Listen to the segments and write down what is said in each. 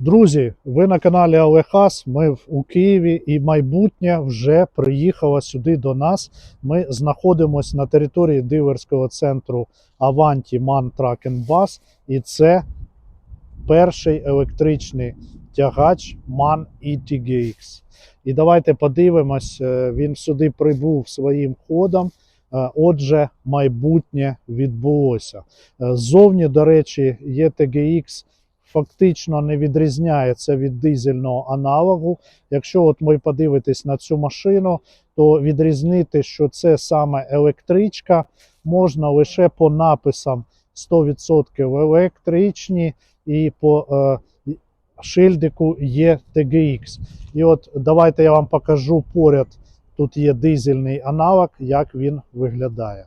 Друзі, ви на каналі Олехас. Ми у Києві і майбутнє вже приїхало сюди до нас. Ми знаходимося на території диверського центру Avanti Man Truck and Bus. І це перший електричний тягач MAN ETGX. І давайте подивимось, е, він сюди прибув своїм ходом. Е, Отже, майбутнє відбулося. Е, Ззовні, до речі, є ETGX фактично не відрізняється від дизельного аналогу. Якщо от ви подивитесь на цю машину, то відрізнити, що це саме електричка, можна лише по написам 100% електричні і по е, шильдику є TGX. І от давайте я вам покажу поряд. Тут є дизельний аналог, як він виглядає.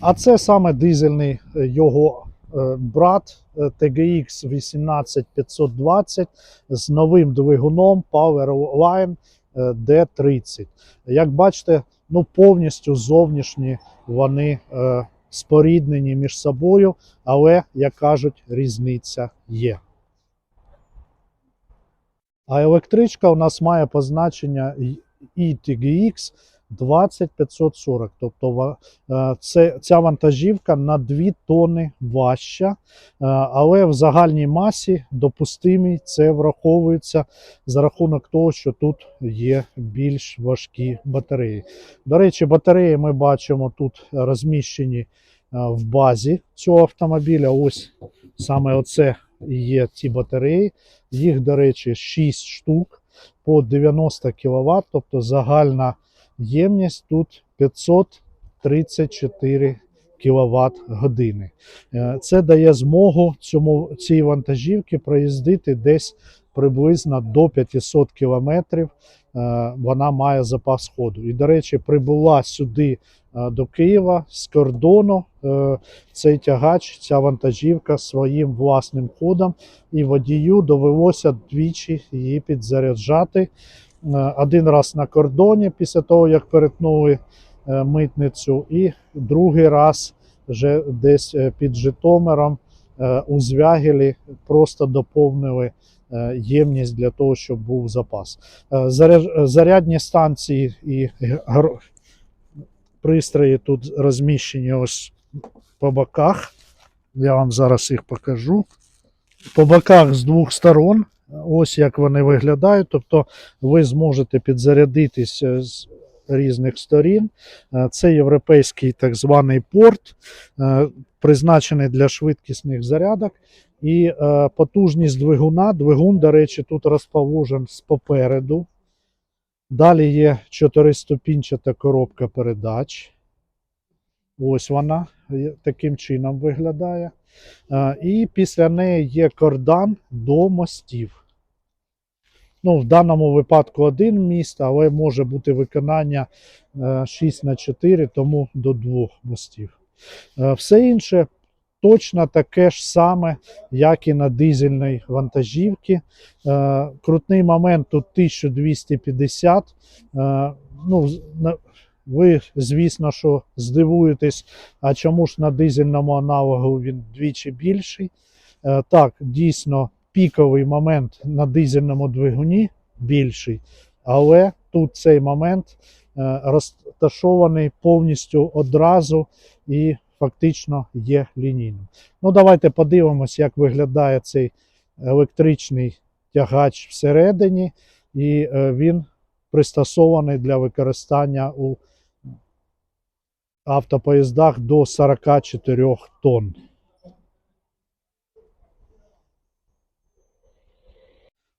А це саме дизельний е, його брат е, TGX 18520 з новим двигуном Powerline е, D30. Як бачите, ну повністю зовнішні вони е, споріднені між собою, але, як кажуть, різниця є. А електричка у нас має позначення ETGX 20540. Тобто е, це, ця вантажівка на 2 тонни важча, е, але в загальній масі допустимій це враховується за рахунок того, що тут є більш важкі батареї. До речі, батареї ми бачимо тут розміщені е, в базі цього автомобіля. Ось саме оце є ці батареї. Їх, до речі, 6 штук по 90 кВт, тобто загальна ємність тут 534 кВт години. Е, Це дає змогу цьому, цій вантажівці проїздити десь приблизно до 500 кілометрів. Е, Вона має запас ходу. І, до речі, прибула сюди е, до Києва з кордону. Цей тягач, ця вантажівка своїм власним ходом, і водію довелося двічі її підзаряджати. Е, Один раз на кордоні після того, як перетнули е, митницю, і другий раз вже десь е, під Житомиром у Звягелі просто доповнили ємність для того, щоб був запас. Зарядні станції і пристрої тут розміщені ось по боках. Я вам зараз їх покажу. По боках з двох сторон. Ось як вони виглядають. Тобто ви зможете підзарядитись е, з різних сторін. Е, Це європейський так званий порт, е, призначений для швидкісних зарядок. І потужність двигуна. Двигун, до речі, тут розположен попереду. Далі є чотириступінчата коробка передач. Ось вона таким чином виглядає. І після неї є кордан до мостів. Ну, в даному випадку один міст, але може бути виконання 6 на 4, тому до двох мостів. Е, Все інше точно таке ж саме, як і на дизельній вантажівці. Е, Крутний момент тут 1250. Е, Ну, ви, звісно, що здивуєтесь, а чому ж на дизельному аналогу він двічі більший? Е, Так, дійсно, піковий момент на дизельному двигуні більший, але тут цей момент е, розташований повністю одразу і фактично є лінійним. Ну, давайте подивимось, як виглядає цей електричний тягач всередині, і е, він пристосований для використання у автопоїздах до 44 тонн.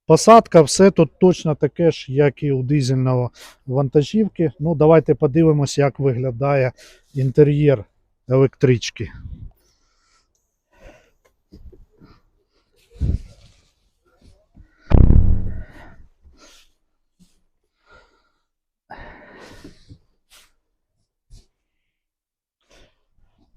Посадка, все тут точно таке ж, як і у дизельного вантажівки. Ну, давайте подивимося, як виглядає інтер'єр електрички.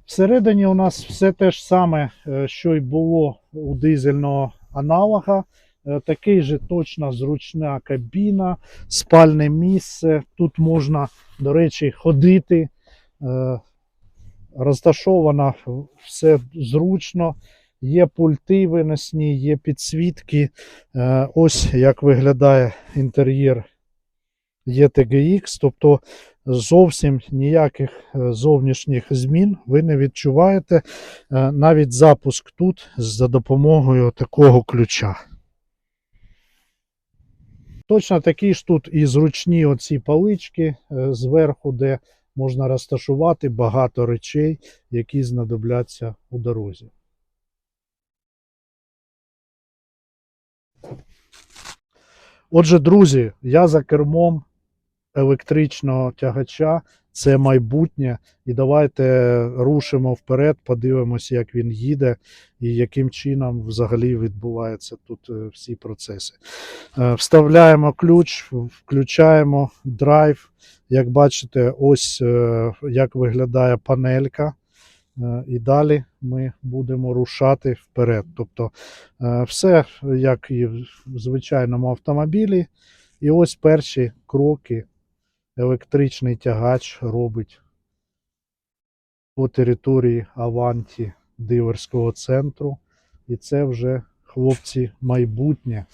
Всередині у нас все те ж саме, е, що й було у дизельного аналога. Е, Такий же точно зручна кабіна, спальне місце. Тут можна, до речі, ходити. Е, Розташовано все зручно. Є пульти виносні, є підсвітки. Е, Ось як виглядає інтер'єр ETGX, тобто зовсім ніяких зовнішніх змін ви не відчуваєте. Навіть запуск тут за допомогою такого ключа. Точно такі ж тут і зручні оці палички е, зверху, де можна розташувати багато речей, які знадобляться у дорозі. Отже, друзі, я за кермом електричного тягача. Це майбутнє. І давайте рушимо вперед, подивимося, як він їде і яким чином взагалі відбуваються тут е, всі процеси. Е, Вставляємо ключ, включаємо драйв. Як бачите, ось е, як виглядає панелька. І далі ми будемо рушати вперед. Тобто все як і в звичайному автомобілі. І ось перші кроки електричний тягач робить по території Аванті диверського центру. І це вже хлопці майбутнє.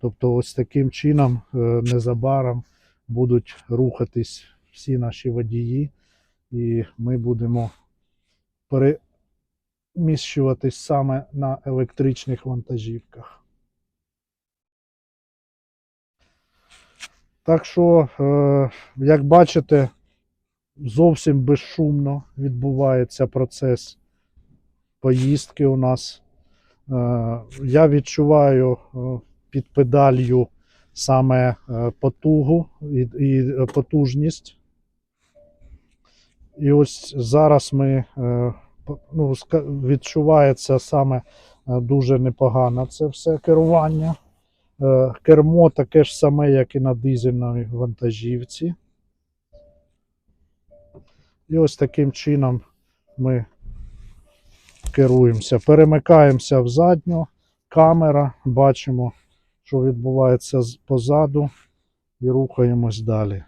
Тобто, ось таким чином е, незабаром будуть рухатись всі наші водії, і ми будемо переміщуватись саме на електричних вантажівках. Так що, е, як бачите, зовсім безшумно відбувається процес поїздки у нас. Е, я відчуваю е, під педалью саме потугу і, потужність. І ось зараз ми ну, відчувається саме дуже непогано це все керування. Е, Кермо таке ж саме, як і на дизельній вантажівці. І ось таким чином ми керуємося. Перемикаємося в задню, камера, бачимо, що відбувається позаду, і рухаємось далі.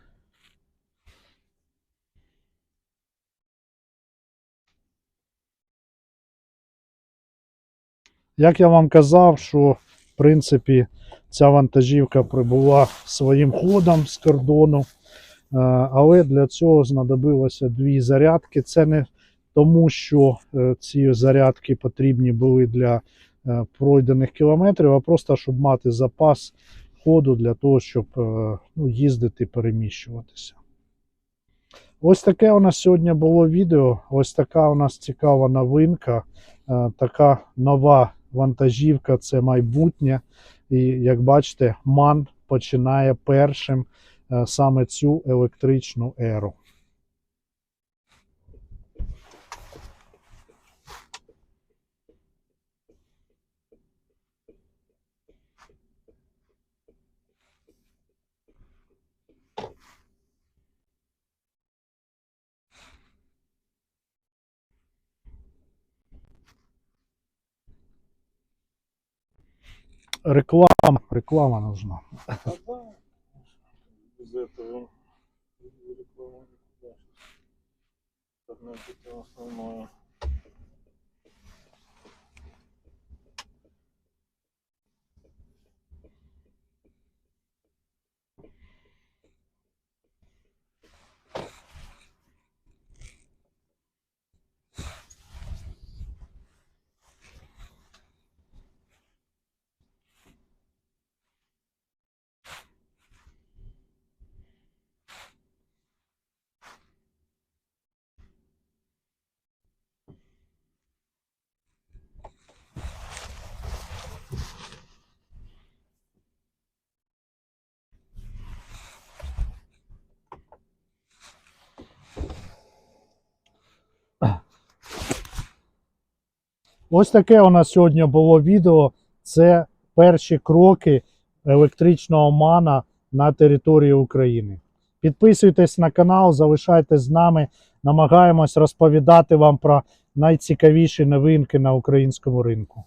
Як я вам казав, що принципі ця вантажівка прибула своїм ходом з кордону, е, але для цього знадобилося дві зарядки. Це не тому, що е, ці зарядки потрібні були для е, пройдених кілометрів, а просто щоб мати запас ходу для того, щоб ну, їздити, переміщуватися. Ось таке у нас сьогодні було відео. Ось така у нас цікава новинка. Така нова вантажівка це майбутнє. І як бачите, МАН починає першим е, саме цю електричну еру. Реклама, реклама нужна. Без этого реклама никуда. Одно основное. Ось таке у нас сьогодні було відео. Це перші кроки електричного мана на території України. Підписуйтесь на канал, залишайтесь з нами. Намагаємось розповідати вам про найцікавіші новинки на українському ринку.